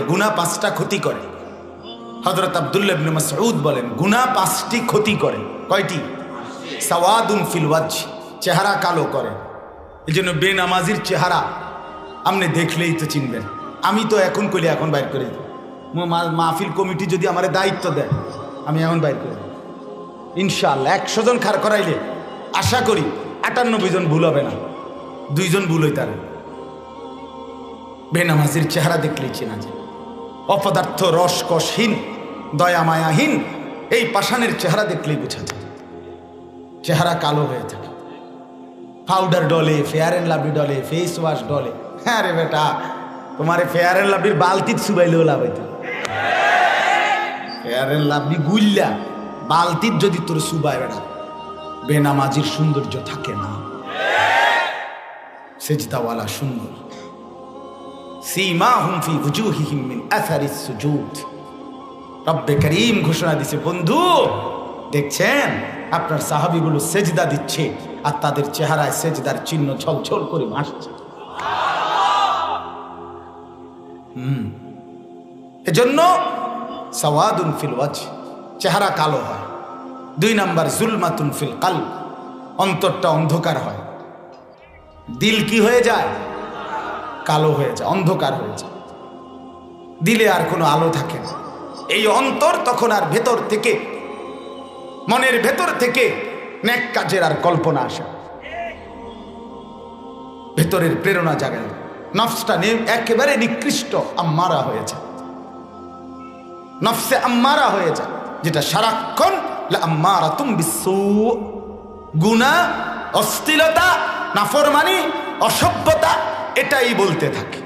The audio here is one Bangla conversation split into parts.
গুনা পাঁচটা ক্ষতি করে। হজরত আবদুল্লাহ মাসউদ বলেন গুনা পাঁচটি ক্ষতি করে। কয়টি? সাওয়াদুন ফিল ওয়াজ চেহারা কালো করে। এই জন্য বেনামাজির চেহারা আপনি দেখলেই তো চিনবেন। আমি তো এখন কইলে এখন বাইর করে দিই। মাহফিল কমিটি যদি আমার দায়িত্ব দেয়, আমি এখন বাইর করে দিই। ইনশাআল্লাহ, একশো জন খার করাইলে আশা করি আটানব্বই জন ভুল হবে না। দুইজন ভুল হইতারে। বেনামাজির চেহারা দেখলেই চেনা যায়। অপদার্থ রসকসহীন দয়া মায়াহীন, এই পাষাণের চেহারা দেখলেই বোঝা যায়। চেহারা কালো হয়ে থাকে। পাউডার ডলে, ফেয়ার অ্যান্ড লাভলি ডলে, ফেস ওয়াশ ডলে। হ্যাঁ রে বেটা, তোমার ফেয়ার অ্যান্ড লাভলির বালতিত সুবাইলেও লাভ হইতো। ফেয়ার অ্যান্ড লাভলি গুল্লা বালতির যদি তোর সুবাই বেটা, বেনামাজির সৌন্দর্য থাকে না। সেজদাওয়ালা সুন্দর। সীমাহুম ফি ওজুহিহিম মিন আসারিস সুজুদ। রব্বে করিম ঘোষণা দিছে, বন্ধু, দেখছেন? আপনার সাহাবিগুলো সেজদা দিচ্ছে আর তাদের চেহারায় সেজদার চিহ্ন ছলছল করে ভাসছে। হুম। এজন্য সওয়াদুন ফিল ওয়াজ চেহারা কালো হয়। দুই নাম্বার, জুলমাতুন ফিল কাল অন্তরটা অন্ধকার হয়। দিল কি হয়ে যায়? কালো হয়ে যায়, অন্ধকার হয়ে যায়। দিলে আর কোনো আলো থাকে না। এই অন্তর তখন আর ভেতর থেকে, মনের ভেতর থেকে ন্যাক কাজের আর কল্পনা আসে ভেতরের প্রেরণা নফসটা নে- একেবারে নিকৃষ্ট আম্মারা হয়ে যায়। নফসে আম্মারা হয়ে যায়, যেটা সারাক্ষণ আম্মারা তুম বিশ্ব গুণা, অস্থিলতা, নাফরমানি, অসভ্যতা এটাই বলতে থাকে।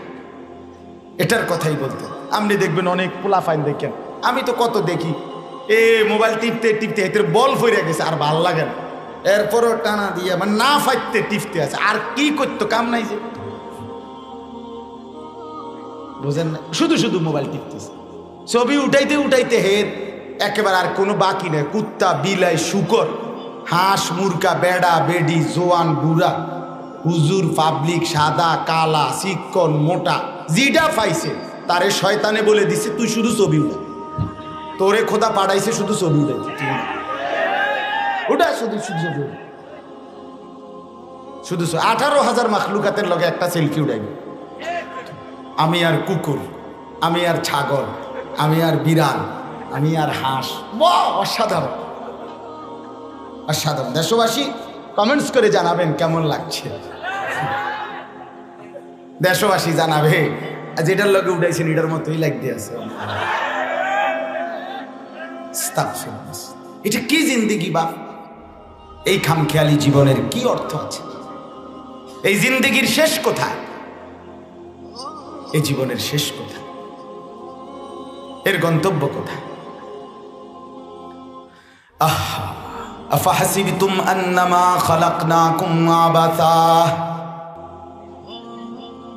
এটার কথাই বলতে। আপনি দেখবেন অনেক পোলা ফাইন দেখেন। আমি তো কত দেখি, এ মোবাইল টিপতে টিপতে এতে বল ফইরা গেছে, আর ভালো লাগে না। এরপরও টানা দিয়ে মানে না ফাইতে টিপতে আছে, আর কি করতো, কাম নাই যে। বুঝেন না? শুধু শুধু মোবাইল টিপতেছে। ছবি উঠাইতে উঠাইতে হের একেবারে আর কোনো বাকি নেই। কুত্তা, বিলাই, শুকর, হাঁস মুরকা বেড়া, বেডি, জোয়ান, বুড়া। হুজুর পাবলিক সাদা, কালা চিকন মোটা জিডা পাইছে, তারে শয়তানে বলে দিছে, তুই শুধু ছবি উঠা। তোরে খোদা পাঠাইছে শুধু ছবি উঠাইতে তুই উঠা। উঠা, শুধু শুধু ছবি শুধু আঠারো হাজার মাখলুকাতের লগে একটা সেলফি উঠাইবে আমি আর কুকুর, আমি আর ছাগল, আমি আর বিড়াল, আমি আর হাঁস অসাধারণ। অসাধারণ। দেশবাসী কমেন্টস করে জানাবেন কেমন লাগছে? দেশবাসী জানাবে। যেটার লগে উঠাইছেন, এটার মতোই লাগতে আছে। এটা কি জিন্দিগি বা এই খামখেয়ালি জীবনের কি অর্থ আছে? এই জিন্দিগির শেষ কোথায়? এই জীবনের শেষ কোথায়? এর গন্তব্য কোথায়? আহ, আফাহাসিবতুম আন্নামা খালাকনাকুম আবাসা।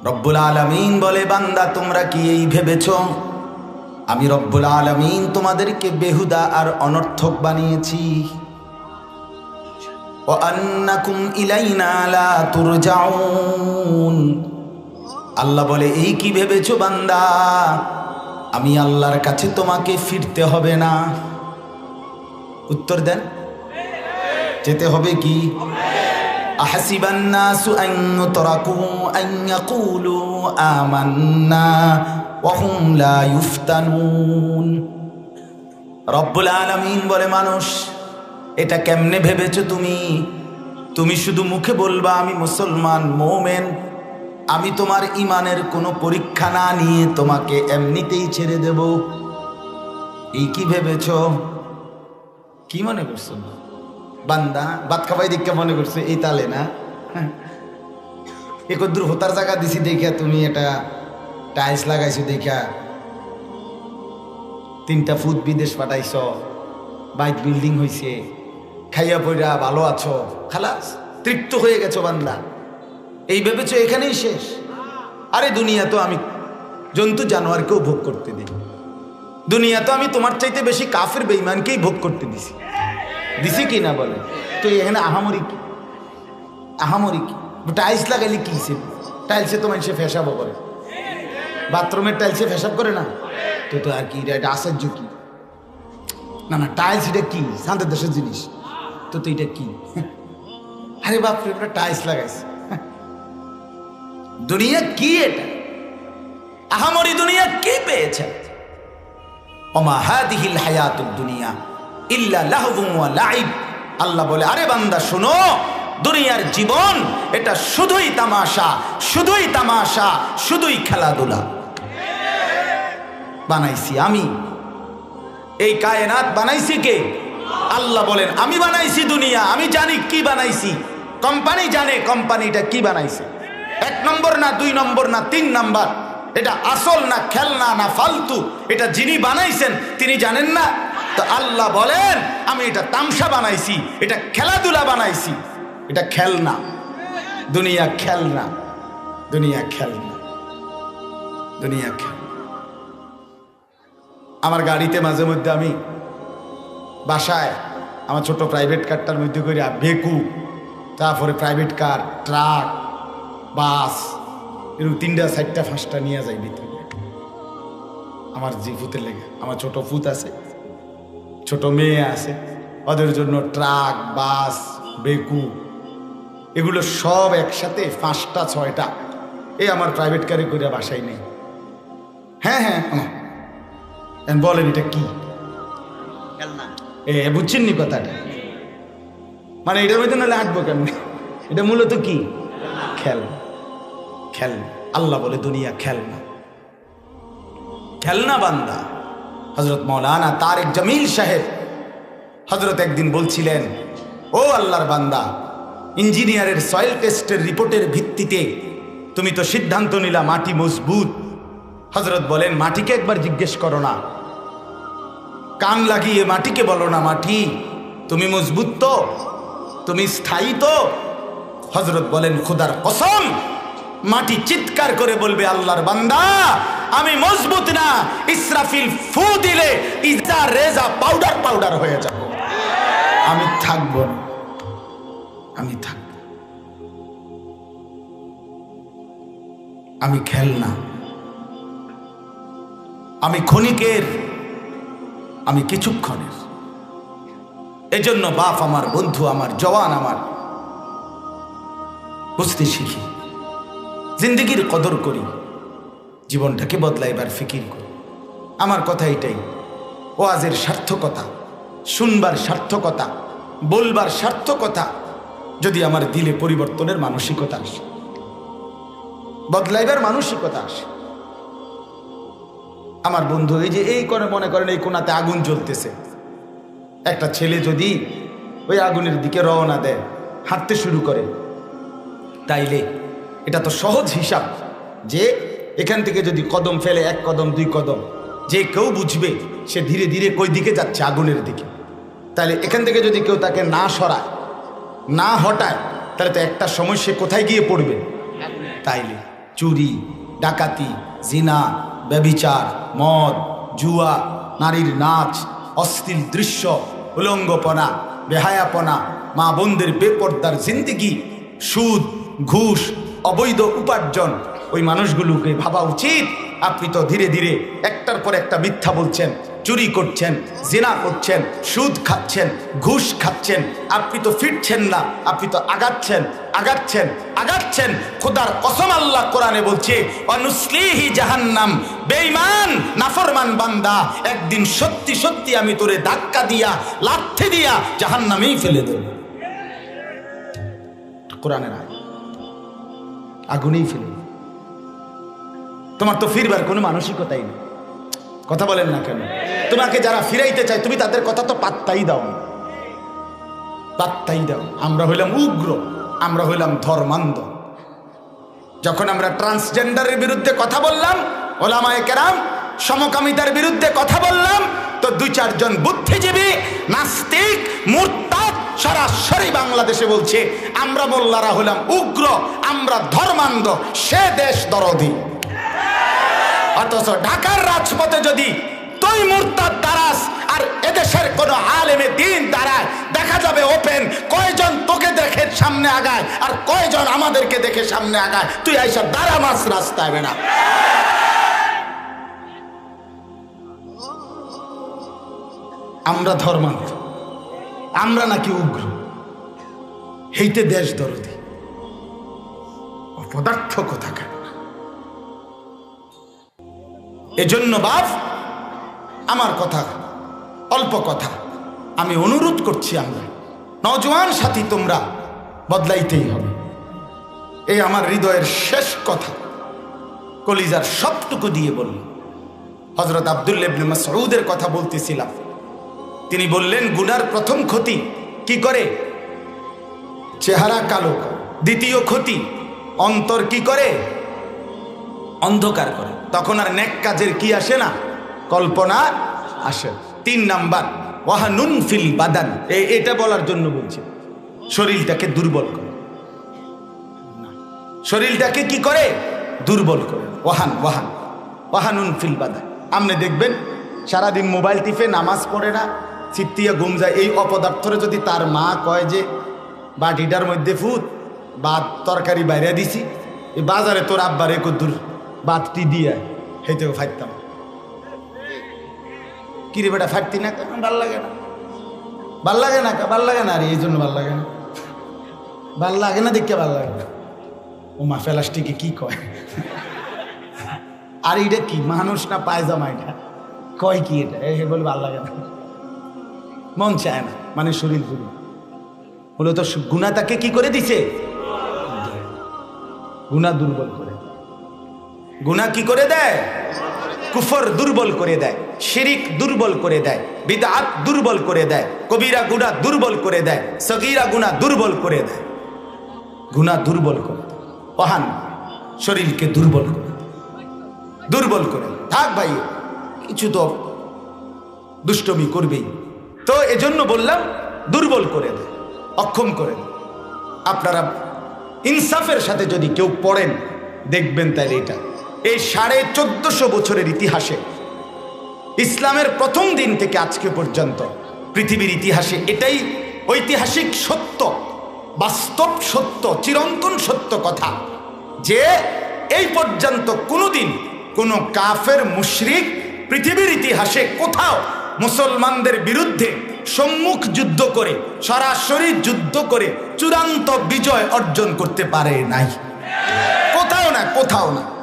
রব্বুল আলামিন বলে, বান্দা, তোমরা কি এই ভেবেছ? আমি রব্বুল আলামিন তোমাদেরকে বেহুদা আর অনর্থক বানিয়েছি। আল্লাহ বলে, এই কি ভেবেছো বান্দা? আমি আল্লাহর কাছে তোমাকে ফিরতে হবে না। উত্তর দেন। যেতে হবে কি? أحسب الناس أن يتركوا أن يقولوا آمنا وهم لا يفتنون রব্বুল আলামিন বলে মানুষ এটা কেমনে ভেবেছো তুমি তুমি শুধু মুখে বলবা আমি মুসলমান মোমেন আমি তোমার ইমানের কোনো পরীক্ষা না নিয়ে তোমাকে এমনিতেই ছেড়ে দেব এই কি ভেবেছো কি মনে করছো বান্দা, ভাত খাবাই দীক্ষা মনে করছে, এই তালে না? এ কদ্দুর হোতার জায়গা দিছি দেখা তুমি এটা টাইলস লাগাইছো দেখা তিনটা ফুট বিদেশ পাঠাইছ বাইক বিল্ডিং হইছে, খাইয়া পইরা ভালো আছো, খালাস, তৃপ্ত হয়ে গেছো বান্দা। এই ভেবেছো এখানেই শেষ? আরে দুনিয়া তো আমি জন্তু জানোয়ারকেও ভোগ করতে দিই। দুনিয়া তো আমি তোমার চাইতে বেশি কাফের বেইমানকেই ভোগ করতে দিছি। দিছি কি না বলে? তো এখানে আহামরি কি? আহামরি কি? টাইলস লাগাইলে কি হিসেবে? টাইলসে তো মানুষে ফেসাবো করে। বাথরুমের টাইলসে ফেসাব করে না? তো তো আর কি, এটা আশ্চর্য কি? না না, টাইলস এটা কি? শান্তের দেশের জিনিস। তো তো এটা কি? আরে বাপরে, ওটা টাইলস লাগাইছে। দুনিয়া কি এটা? আহামরি দুনিয়া কি পেয়েছে? ওমা হাদিহিল হায়াতুদ দুনিয়া। ইল্লা লাহবুম ওয়া লাইব আল্লাহ বলে, আরে বান্দা, শোনো, দুনিয়ার জীবন, এটা শুধুই তামাশা শুধুই তামাশা, শুধুই খেলাধুলা। বানাইছি আমি। এই কায়নাত বানাইছি কে? আল্লাহ বলেন, আমি বানাইছি দুনিয়া, আমি জানি কি বানাইছি। কোম্পানি জানে কোম্পানিটা কি বানাইছে। এক নম্বর না দুই নম্বর না তিন নম্বর, এটা আসল না খেলনা না ফালতু, এটা যিনি বানাইছেন, তিনি জানেন না তো আল্লাহ বলেন, আমি এটা তামসা বানাইছি, এটা খেলাধুলা বানাইছি। এটা খেলনা। দুনিয়া খেলনা। দুনিয়া খেলনা। দুনিয়া খেলনা। আমার গাড়িতে মাঝে মধ্যে আমি বাসায় আমার ছোট প্রাইভেট কারটার মধ্যে করে বেকু, তারপরে প্রাইভেট কার ট্রাক বাস এরকম তিনটা, চারটা, পাঁচটা নিয়ে যাই ভিতরে। আমার যে ফুতের লেগে, আমার ছোট ফুত আছে। ছোট মেয়ে আছে ওদের জন্য ট্রাক বাস বেকু এগুলো সব একসাথে পাঁচটা ছয়টা। এ আমার প্রাইভেট কারে করে বাসায় নেই। হ্যাঁ হ্যাঁ। বলেন এটা কি? খেলনা। এ বুঝছেন নি কথাটা? মানে এটার মধ্যে নাহলে আঁকবো কেন এটা মূলত কি? খেল। খেল। আল্লাহ বলে দুনিয়া খেলনা। খেলনা বান্দা। হজরত মৌলানা তারেক জামিল সাহেব হজরত একদিন বলছিলেন, ও আল্লাহর বান্দা, ইঞ্জিনিয়ারের সয়েল টেস্টের রিপোর্টের ভিত্তিতে তুমি তো সিদ্ধান্ত নিলা মাটি মজবুত। হজরত বলেন, মাটিকে একবার জিজ্ঞেস করো না। কান লাগিয়ে মাটিকে বলো না, মাটি, তুমি মজবুত তো? তুমি স্থায়ী তো? হজরত বলেন, খুদার কসম, মাটি চিৎকার করে বলবে আল্লাহর বান্দা আমি মজবুত না, ইসরাফিল ফু দিলে ইজা রেজা পাউডার পাউডার হয়ে যাব। আমি থাকব আমি থাকব। আমি খেলনা। আমি ক্ষণিকের, আমি কিছুক্ষণের। এজন্য বাপ আমার, বন্ধু আমার, জওয়ান আমার, বুঝতে শিখি। জিন্দগির কদর করি। জীবনটাকে বদলাইবার ফিকির করি। আমার কথা এটাই, ওয়াজের সার্থকতা, শুনবার সার্থকতা, বলবার সার্থকতা যদি আমার দিলে পরিবর্তনের মানসিকতা আসে, বদলাইবার মানসিকতা আসে। আমার বন্ধু, এই যে এই করে মনে করেন এই কোনাতে আগুন জ্বলতেছে। একটা ছেলে যদি ওই আগুনের দিকে রওনা দেয়, হাঁটতে শুরু করে, তাইলে এটা তো সহজ হিসাব যে এখান থেকে যদি কদম ফেলে এক কদম, দুই কদম, যে কেউ বুঝবে, সে ধীরে ধীরে কই দিকে যাচ্ছে? আগুনের দিকে। তাহলে এখান থেকে যদি কেউ তাকে না সরায়, না হটায়, তাহলে তো একটা সময় সে কোথায় গিয়ে পড়বে? তাইলে চুরি, ডাকাতি, জিনা ব্যবিচার মদ, জুয়া, নারীর নাচ, অশ্লীল দৃশ্য, উলঙ্গপনা, বেহায়াপনা, মা বোনদের বেপর্দার জিন্দিগি, সুদ, ঘুষ, অবৈধ উপার্জন ওই মানুষগুলোকে ভাবা উচিত। আপনি তো ধীরে ধীরে একটার পর একটা মিথ্যা বলছেন, চুরি করছেন, জেনা করছেন, সুদ খাচ্ছেন, ঘুষ খাচ্ছেন। আপনি তো ফিরছেন না, আপনি তো আগাচ্ছেন আগাচ্ছেন আগাচ্ছেন। খোদার কসম আল্লাহ কোরআনে বলছে, অনুসলিহি জাহান্নাম, বেঈমান, নাফরমান বান্দা, একদিন সত্যি সত্যি আমি তোরে ধাক্কা দিয়া, লাথি দিয়া জাহান্নামেই ফেলে দেব। কোরআনের আগুনেই ফেলে। তোমার তো ফিরবার কোনো মানসিকতাই নেই। কথা বলেন না কেন? তোমাকে যারা ফিরাইতে চায়, তুমি তাদের কথা তো পাত্তাই দাও। পাত্তাই দাও। আমরা হইলাম উগ্র, আমরা হইলাম ধর্মান্ধ। যখন আমরা ট্রান্সজেন্ডারের বিরুদ্ধে কথা বললাম, ওলামায়ে কেরাম সমকামিতার বিরুদ্ধে কথা বললাম, তো দুই চারজন বুদ্ধিজীবী, নাস্তিক, মুরতাদ সরাসরি বাংলাদেশে বলছে, আমরা মোল্লারা হলাম উগ্র, আমরা ধর্মান্ধ, সে দেশ দরদি। অথচ ঢাকার রাজপথে যদি তুই মুরতার দ্বারাস আর এদেশের কোনো আলেমে দিন দাঁড়ায়, দেখা যাবে ওপেন, কয়জন তোকে দেখে সামনে আগায় আর কয়জন আমাদেরকে দেখে সামনে আগায়? তুই আইসা দাঁড়া মাস রাস্তায় বেড়া আমরা ধর্মান্ত আমরা নাকি উগ্র। হেইতে দেশ দরদি। অপদার্থ কোথাকার? এজন্য বাপ, আমার কথা, অল্প কথা আমি অনুরোধ করছি আমরা। নজওয়ান সাথী তোমরা বদলাইতেই হবে। এই আমার হৃদয়ের শেষ কথা। কলিজার সবটুকু দিয়ে বলল হজরত আবদুল্লেবনে মাসউদের কথা বলতেছিলাম। তিনি বললেন, গুনার প্রথম ক্ষতি কি করে? চেহারা কালো, দ্বিতীয় ক্ষতি, অন্তর কি করে? অন্ধকার করে। তখন আর নেক কাজের কি আসে না? কল্পনা আসে। তিন নাম্বার ওয়াহানুন ফিল বাদান। এটা বলার জন্য বলছি, শরীরটাকে দুর্বল করে। শরীরটাকে কি করে? দুর্বল করে। ওয়াহান ওয়াহান, ওয়াহানুন ফিল বাদান। আপনি দেখবেন, সারাদিন মোবাইল টিপে নামাজ পড়ে না চিত্তিয়া ঘুম যায়। এই অপদার্থরে যদি তার মা কয় যে, বাটিটার মধ্যে ফুট বা তরকারি বাইরে দিছি এই বাজারে তোর আব্বারে কদ্দুর। বাতটি দিয়ে হেঁটেও ফাইতাম কিরে বেটা ফাটতি না ভালো লাগে না। ভালো লাগে না ভালো লাগে না রে, এই জন্য ভালো লাগে না। ভালো লাগে না দেখতে ভালো লাগে না। ও মা ফেলাস্টিকে কি কয়? আর এটা কি? মানুষ না পায়জামা এটা? কয় কি এটা? এ বলে ভালো লাগে না। মন চায় না মানে শরীর পুরি বলে তো গুণা তাকে কি করে দিছে? গুণা দুর্বল করে। গুণা কি করে দেয়? কুফর দুর্বল করে দেয়, শিরিক দুর্বল করে দেয় বিদাত দুর্বল করে দেয়, কবিরা গুণা দুর্বল করে দেয়, সগিরা গুণা দুর্বল করে দেয়। গুণা দুর্বল করে। ওহান শরীরকে দুর্বল করে দুর্বল করে থাক ভাই, কিছু তো দুষ্টমি করবেই। তো এজন্য বললাম, দুর্বল করে দেয়, অক্ষম করে দেয়। আপনারা ইনসাফের সাথে যদি কেউ পড়েন, দেখবেন তাহলে এটা। এই সাড়ে চোদ্দশো বছরের ইতিহাসে, ইসলামের প্রথম দিন থেকে আজকে পর্যন্ত পৃথিবীর ইতিহাসে এটাই ঐতিহাসিক সত্য, বাস্তব সত্য, চিরন্তন সত্য কথা যে এই পর্যন্ত কোনোদিন কোনো কাফের, মুশরিক পৃথিবীর ইতিহাসে কোথাও মুসলমানদের বিরুদ্ধে সম্মুখ যুদ্ধ করে, সরাসরি যুদ্ধ করে চূড়ান্ত বিজয় অর্জন করতে পারে নাই। কোথাও না কোথাও না।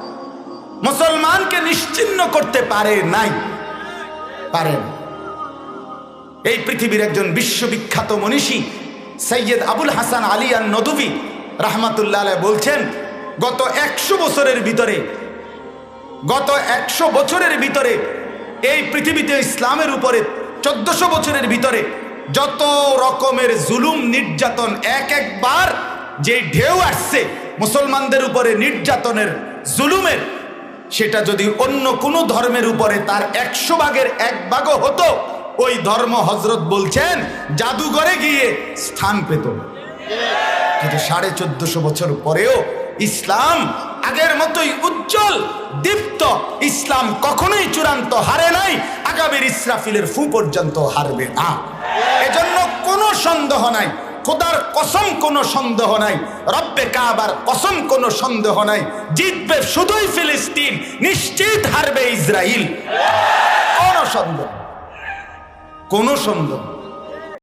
মুসলমানকে নিশ্চিন্ন করতে পারে নাই। পারেন এই পৃথিবীর একজন বিশ্ববিখ্যাত মনীষী, সৈয়দ আবুল হাসান আলী আন নদুবি রাহমাতুল্লাহ বলছেন, গত একশো বছরের ভিতরে, গত একশো বছরের ভিতরে, এই পৃথিবীতে ইসলামের উপরে চোদ্দশো বছরের ভিতরে যত রকমের জুলুম, নির্যাতন এক একবার যে ঢেউ আসছে, মুসলমানদের উপরে নির্যাতনের, জুলুমের সেটা যদি অন্য কোনো ধর্মের উপরে তার একশো ভাগের এক ভাগও হতো, ওই ধর্ম হজরত বলছেন, জাদুঘরে গিয়ে স্থান পেত কিন্তু সাড়ে চোদ্দশো বছর পরেও ইসলাম আগের মতোই উজ্জ্বল, দীপ্ত। ইসলাম কখনোই চূড়ান্ত হারে নাই, আগামীর ইসরাফিলের ফু পর্যন্ত হারবে না। এজন্য কোনো সন্দেহ নাই খোদার কসম কোনো সন্দেহ নাই। রব্বে কাবার কসম কোনো সন্দেহ নাই। জিতবে শুধুই ফিলিস্তিন, নিশ্চিত হারবে ইসরায়েল কোনো সন্দেহ কোনো সন্দেহ